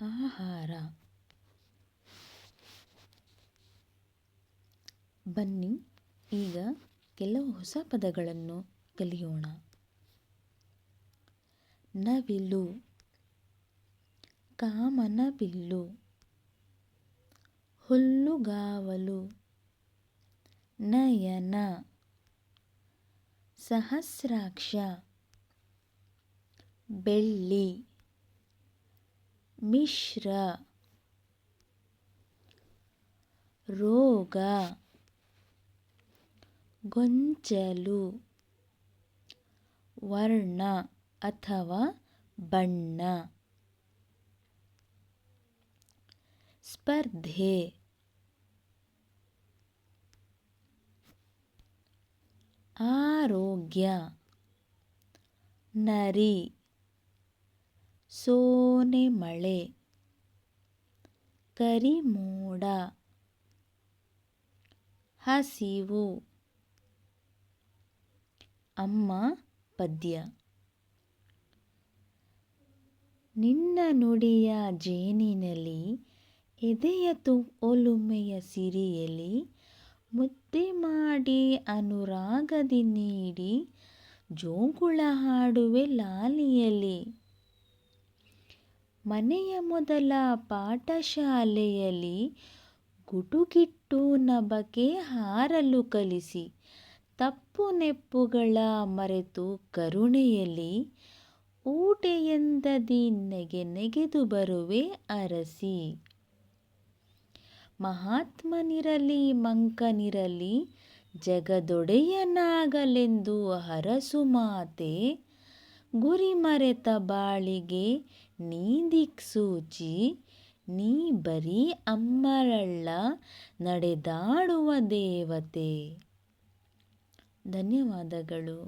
ಆಹಾರ. ಬನ್ನಿ ಈಗ ಕೆಲವು ಹೊಸ ಪದಗಳನ್ನು ಕಲಿಯೋಣ. ನವಿಲು ಕಾಮನಬಿಲ್ಲು ಹುಲ್ಲುಗಾವಲು ನಯನ ಸಹಸ್ರಾಕ್ಷ ಬೆಳ್ಳಿ. ಮಿಶ್ರ ರೋಗ ಗೊಂಚಲು ವರ್ಣ ಅಥವಾ ಬಣ್ಣ ಸ್ಪರ್ಧೆ ಆರೋಗ್ಯ ನರಿ ಸೋನೆ ಮಳೆ ಕರಿಮೋಡ ಹಸಿವು, ಅಮ್ಮ ಪದ್ಯ. ನಿನ್ನ ನುಡಿಯ ಜೇನಿನಲ್ಲಿ, ಎದೆಯ ಒಲುಮೆಯ ಸಿರಿಯಲ್ಲಿ, ಮುದ್ದೆ ಮಾಡಿ ಅನುರಾಗದಿ ನೀಡಿ, ಜೋಗುಳ ಹಾಡುವೆ ಲಾಲಿಯಲಿ ಮನೆಯ ಮೊದಲ ಪಾಠಶಾಲೆಯಲ್ಲಿ ಗುಟುಗಿಟ್ಟು ನಬಕೆ ಹಾರಲು ಕಲಿಸಿ, ತಪ್ಪು ನೆಪ್ಪುಗಳ ಮರೆತು ಕರುಣೆಯಲ್ಲಿ ಊಟೆಯೆಂದದಿ ನೆಗೆ ನೆಗೆದು ಬರುವೆ ಅರಸಿ. ಮಹಾತ್ಮನಿರಲಿ ಮಂಕನಿರಲಿ ಜಗದೊಡೆಯನಾಗಲೆಂದು ಹರಸು ಮಾತೆ ಗುರಿ ಮರೆತ ಬಾಳಿಗೆ ನೀ ದಿಕ್ಸೂಚಿ ನೀ ಬರೀ ಅಮ್ಮರಳ್ಳ ನಡೆದಾಡುವ ದೇವತೆ. ಧನ್ಯವಾದಗಳು.